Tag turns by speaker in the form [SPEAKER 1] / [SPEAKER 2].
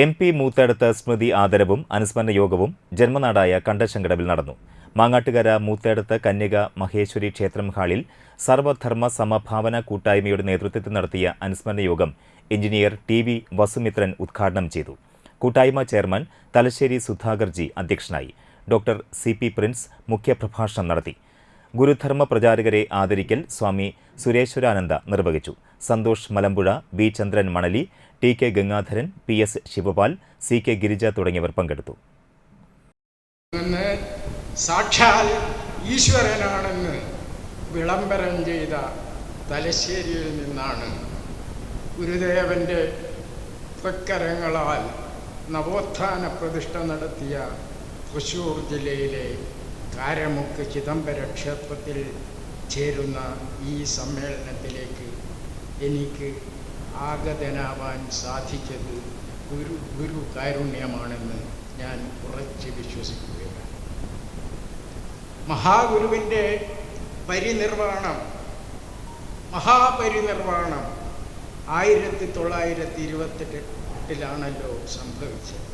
[SPEAKER 1] M P Moothedath സ്മൃതി ആദരവും അനുസ്മരണ യോഗവും ജന്മനാടായ കണ്ടശങ്കടവിൽ നടന്നു. മാങ്ങാട്ടുകര മൂത്തേടത്ത് കന്യക മഹേശ്വരി ക്ഷേത്രം ഹാളിൽ സർവധർമ്മ സമഭാവന കൂട്ടായ്മയുടെ നേതൃത്വത്തിൽ നടത്തിയ അനുസ്മരണ യോഗം എഞ്ചിനീയർ ടി വി വസുമിത്രൻ ഉദ്ഘാടനം ചെയ്തു. കൂട്ടായ്മ ചെയർമാൻ തലശ്ശേരി സുധാകർജി അധ്യക്ഷനായി. ഡോക്ടർ സി പി പ്രിൻസ് മുഖ്യപ്രഭാഷണം നടത്തി. ഗുരുധർമ്മ പ്രചാരകരെ ആദരിക്കൽ സ്വാമി സുരേശ്വരാനന്ദ നിർവഹിച്ചു. Santhosh Malampuzha B Chandran Manali T K Gangadharan P S Shivapal C K Girija തുടങ്ങിയവർ പങ്കെടുത്തു.
[SPEAKER 2] സാക്ഷാൽ ഈശ്വരനാണെന്ന് വിളംബരം ചെയ്ത തലശ്ശേരിയിൽ നിന്നാണ് ഗുരുദേവന്റെ തൃക്കരങ്ങളാൽ നവോത്ഥാന പ്രതിഷ്ഠ നടത്തിയ തൃശൂർ ജില്ലയിലെ കാരമുക്ക് ചിദംബര ക്ഷേത്രത്തിൽ ചേരുന്ന ഈ സമ്മേളനത്തിലേക്ക് എനിക്ക് ആഗതനാവാൻ സാധിച്ചത് ഗുരു ഗുരു കാരുണ്യമാണെന്ന് ഞാൻ ഉറച്ച് വിശ്വസിക്കുകയാണ്. മഹാഗുരുവിന്റെ പരിനിർവാണം മഹാപരിനിർവാണം ആയിരത്തി തൊള്ളായിരത്തി ഇരുപത്തെട്ടിലാണല്ലോ സംഭവിച്ചത്.